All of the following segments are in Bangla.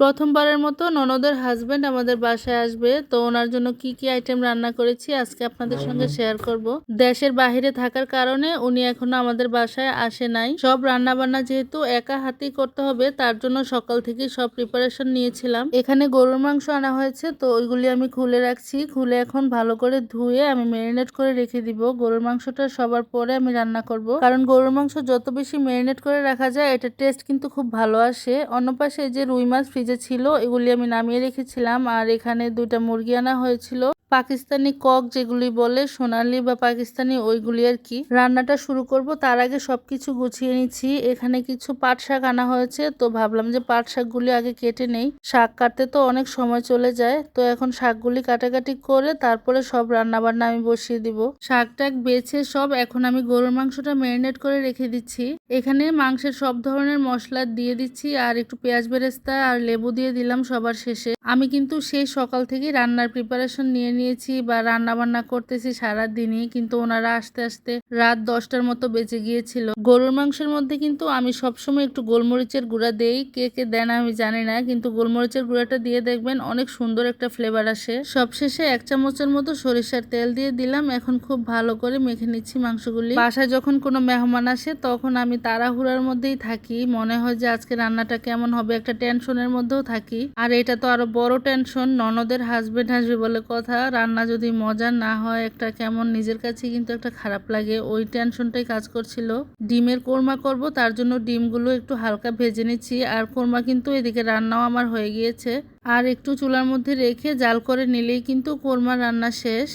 প্রথমবারের মতো ননদের হাজবেন্ড আমাদের বাসায় আসবে। তো ওনার জন্য কি কি আইটেম রান্না করেছি আজকে আপনাদের সঙ্গে শেয়ার করব। দেশের বাহিরে থাকার কারণে উনি এখনও আমাদের বাসায় আসে নাই। সব রান্না বান্না যেহেতু একা হাতেই করতে হবে, তার জন্য সকাল থেকে সব প্রিপারেশন নিয়েছিলাম। এখানে গরুর মাংস আনা হয়েছে, তো ওইগুলি আমি খুলে রাখছি। খুলে এখন ভালো করে ধুয়ে আমি ম্যারিনেট করে রেখে দিব। গরুর মাংসটা সবার পরে আমি রান্না করব। কারণ গরুর মাংস যত বেশি ম্যারিনেট করে রাখা যায় এটা টেস্ট কিন্তু খুব ভালো আসে। অন্য পাশে যে রুই মাছ, ফ্রিজে ছিল এগুলি আমি নামিয়ে রেখেছিলাম। আর এখানে দুইটা মুরগি আনা হয়েছিল। পাকিস্তানি কক যেগুলি বলে, সোনালি বা পাকিস্তানি, ওইগুলি আর কি। রান্নাটা শুরু করব, তার আগে সবকিছু গুছিয়ে নিচ্ছি। এখানে কিছু পাট শাক আনা হয়েছে, তো ভাবলাম যে পাট শাকগুলি আগে কেটে নেই। শাক কাটতে তো অনেক সময় চলে যায়, তো এখন শাকগুলি কাটাকাটি করে তারপরে সব রান্না বান্না আমি বসিয়ে দিব। শাক টাক বেছে সব এখন আমি গরুর মাংসটা ম্যারিনেট করে রেখে দিচ্ছি। এখানে মাংসের সব ধরনের মশলা দিয়ে দিচ্ছি, আর একটু পেঁয়াজ বেরেস্তা আর লেবু দিয়ে দিলাম সবার শেষে। আমি কিন্তু সেই সকাল থেকে রান্নার প্রিপারেশন নিয়ে নিয়েছি বা রান্না বান্না করতেছি সারা দিনই কিন্তু ওনারা আস্তে আস্তে রাত দশটার মতো বেঁচে গিয়েছিল। গরুর মাংসের মধ্যে কিন্তু আমি সবসময় একটু গোলমরিচের গুঁড়া দেই। কে কে দেন আমি জানি না, কিন্তু গোলমরিচের গুঁড়াটা দিয়ে দেখবেন অনেক সুন্দর একটা ফ্লেভার আসে। সবশেষে এক চামচের মতো সরিষার তেল দিয়ে দিলাম। এখন খুব ভালো করে মেখে নিচ্ছি মাংসগুলি। বাসায় যখন কোনো মেহমান আসে, তখন আমি তাড়াহুড়ার মধ্যেই থাকি। মনে হয় যে আজকে রান্নাটা কেমন হবে, একটা টেনশনের মধ্যেও থাকি। আর এটা তো আরও বড় টেনশন, ননদের হাজবেন্ড আসবে বলে কথা, রান্না যদি মজা না হয়, একটা কেমন নিজের কাছে কিন্তু একটা খারাপ লাগে। ওই টেনশনটাই কাজ করছিল। ডিমের কোরমা করব, তার জন্য ডিমগুলো একটু হালকা ভেজে নিচ্ছি। আর কোরমা কিন্তু এদিকে রান্নাও আমার হয়ে গিয়েছে। আর একটু চুলার মধ্যে রেখে জাল করে নিলেই কিন্তু কোরমা রান্না শেষ।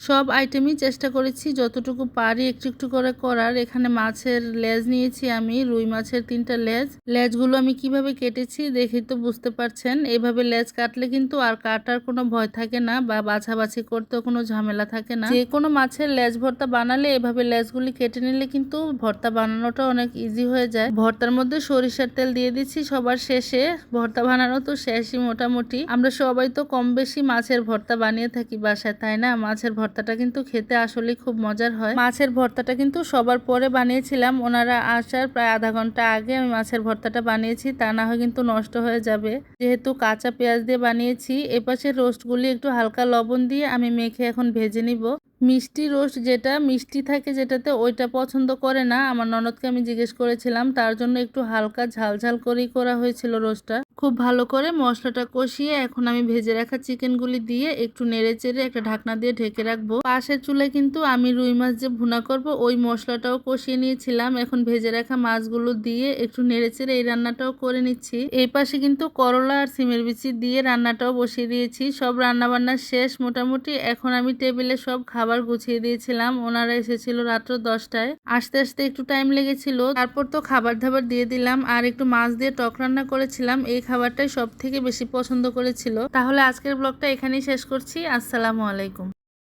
সব আইটেমই চেষ্টা করেছি, যতটুকু পারি একটু একটু করে করার। এখানে মাছের লেজ নিয়েছি আমি, রুই মাছের তিনটা লেজ। লেজগুলো আমি কীভাবে কেটেছি দেখে তো বুঝতে পারছেন। এইভাবে লেজ কাটলে কিন্তু আর কাটার কোনো ভয় থাকে না বা বাছাবাছি করতেও কোনো ঝামেলা থাকে না। যে কোনো মাছের লেজ ভর্তা বানালে এভাবে লেজগুলি কেটে নিলে কিন্তু ভর্তা বানানোটা অনেক ইজি হয়ে যায়। ভর্তার মধ্যে সরিষার তেল দিয়ে দিচ্ছি সবার শেষে। ভর্তা বানানো তো শেষই মোটামুটি। আমরা সবাই তো কম বেশি মাছের ভর্তা বানিয়ে থাকি বাসায়, তাই না? মাছের ভর্তা ভর্তাটা কিন্তু খেতে আসলে খুব মজার হয়। মাছের ভর্তাটা কিন্তু সবার পরে বানিয়েছিলাম। ওনারা আসার প্রায় আধা ঘণ্টা আগে আমি মাছের ভর্তাটা বানিয়েছি, তা না হয় কিন্তু নষ্ট হয়ে যাবে। যেহেতু কাঁচা পেঁয়াজ দিয়ে বানিয়েছি এপাশে রোস্টগুলি একটু হালকা লবণ দিয়ে আমি মেখে এখন ভেজে নিব। মিষ্টি রোস্ট যেটা, মিষ্টি থাকে যেটাতে ওইটা পছন্দ করে না। আমার ননদকে আমি জিজ্ঞেস করেছিলাম, তার জন্য একটু হালকা ঝাল ঝাল করেই করা হয়েছিল রোস্টটা। খুব ভালো করে মশলাটা কষিয়ে এখন আমি ভেজে রাখা চিকেনগুলি দিয়ে একটু নেড়ে চেড়ে একটা ঢাকনা দিয়ে ঢেকে রাখব। পাশের চুলায় কিন্তু আমি রুই মাছ যে ভুনা করব, ওই মশলাটাও কষিয়ে নিয়েছিলাম। এখন ভেজে রাখা মাছগুলো দিয়ে একটু নেড়ে চেড়ে এই রান্নাটাও করে নিচ্ছি। এই পাশে কিন্তু করলা আর সিমের বিচি দিয়ে রান্নাটাও বসিয়ে দিয়েছি। সব রান্না বান্না শেষ মোটামুটি। এখন আমি টেবিলে সব খাবার গুছিয়ে দিয়েছিলাম। ওনারা এসেছিল রাত্র দশটায়। আসতে আসতে একটু টাইম লেগেছিল। তারপর তো খাবার দাবার দিয়ে দিলাম। আর একটু মাছ দিয়ে টক রান্না করেছিলাম। এই খাবারটাই সব থেকে বেশি পছন্দ করেছিল। তাহলে আজকের ব্লগটা এখানেই শেষ করছি। আসসালামু আলাইকুম।